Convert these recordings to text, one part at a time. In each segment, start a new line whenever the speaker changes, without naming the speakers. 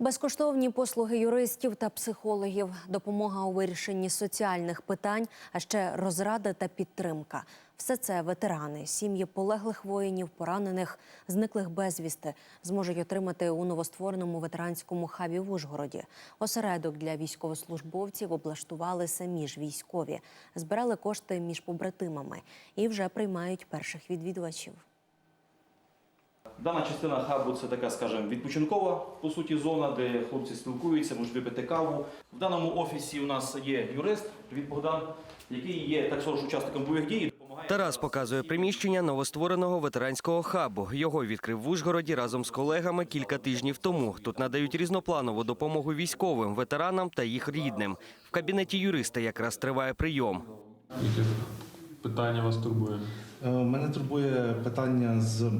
Безкоштовні послуги юристів та психологів, допомога у вирішенні соціальних питань, а ще розрада та підтримка. Все це ветерани, сім'ї полеглих воїнів, поранених, зниклих безвісти зможуть отримати у новоствореному ветеранському хабі в Ужгороді. Осередок для військовослужбовців облаштували самі ж військові, збирали кошти між побратимами і вже приймають перших відвідувачів.
Дана частина хабу це така, скажімо, відпочинкова по суті зона, де хлопці спілкуються, можуть випити каву. В даному офісі у нас є юрист від Богдан, який є також учасником бойових дій.
Тарас показує приміщення новоствореного ветеранського хабу. Його відкрив в Ужгороді разом з колегами кілька тижнів тому. Тут надають різнопланову допомогу військовим, ветеранам та їх рідним. В кабінеті юриста якраз триває прийом.
Яке питання вас турбує?
Е, Мене турбує питання з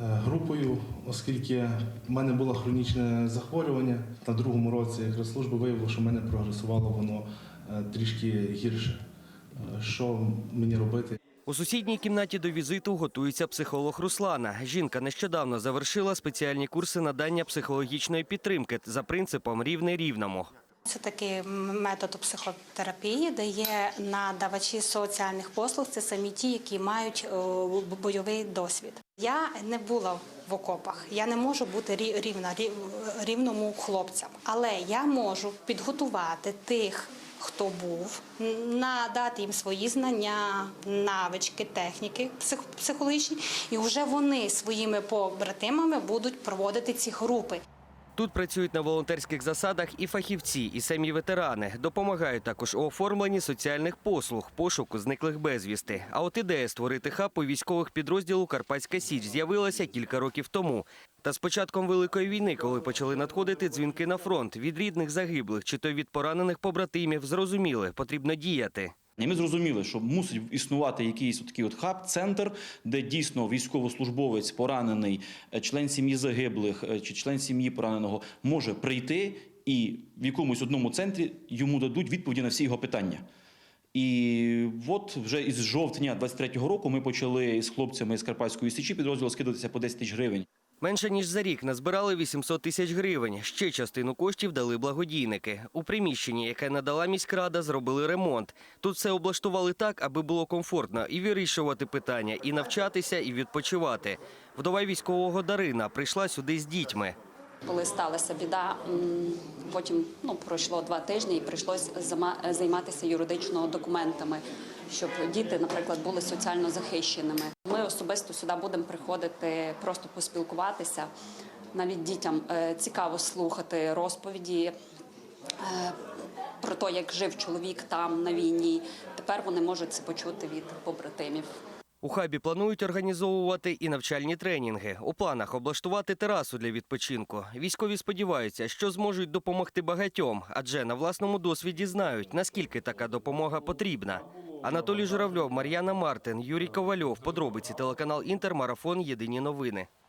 групою, оскільки в мене було хронічне захворювання. На другому році якраз служба виявила, що в мене прогресувало воно е, трішки гірше. Е, Що мені робити?
У сусідній кімнаті до візиту готується психолог Руслана. Жінка нещодавно завершила спеціальні курси надання психологічної підтримки за принципом рівне рівному.
Це такий метод психотерапії, де є надавачі соціальних послуг. Це самі ті, які мають бойовий досвід. Я не була в окопах, я не можу бути рівна рівному хлопцям, але я можу підготувати тих. Хто був, надати їм свої знання, навички, техніки псих- психологічні, і вже вони своїми побратимами будуть проводити ці групи.
Тут працюють на волонтерських засадах і фахівці, і самі ветерани. Допомагають також у оформленні соціальних послуг, пошуку зниклих безвісти. А от ідея створити хаб у військових підрозділу Карпатська Січ з'явилася кілька років тому. Та з початком великої війни, коли почали надходити дзвінки на фронт від рідних загиблих чи то від поранених побратимів, зрозуміли, потрібно діяти.
І ми зрозуміли, що мусить існувати якийсь такий от хаб, центр, де дійсно військовослужбовець, поранений, е, член сім'ї загиблих е, чи член сім'ї пораненого може прийти і в якомусь одному центрі йому дадуть відповіді на всі його питання. І от вже із жовтня 23-го року ми почали з хлопцями з Карпатської січі підрозділу скидатися по 10 тисяч гривень.
Менше ніж за рік назбирали 800 тисяч гривень. Ще частину коштів дали благодійники. У приміщенні, яке надала міськрада, зробили ремонт. Тут все облаштували так, аби було комфортно і вирішувати питання, і навчатися, і відпочивати. Вдова військового Дарина прийшла сюди з дітьми.
Коли сталася біда, потім ну, пройшло два тижні і прийшлось займатися юридично документами, щоб діти, наприклад, були соціально захищеними. Ми особисто сюди будемо приходити просто поспілкуватися. Навіть дітям е, цікаво слухати розповіді е, про те, як жив чоловік там на війні. Тепер вони можуть це почути від побратимів.
У хабі планують організовувати і навчальні тренінги. У планах облаштувати терасу для відпочинку. Військові сподіваються, що зможуть допомогти багатьом, адже на власному досвіді знають, наскільки така допомога потрібна. Анатолій Журавльов, Мар'яна Мартин, Юрій Ковальов. Подробиці телеканал Інтер. Марафон. Єдині новини.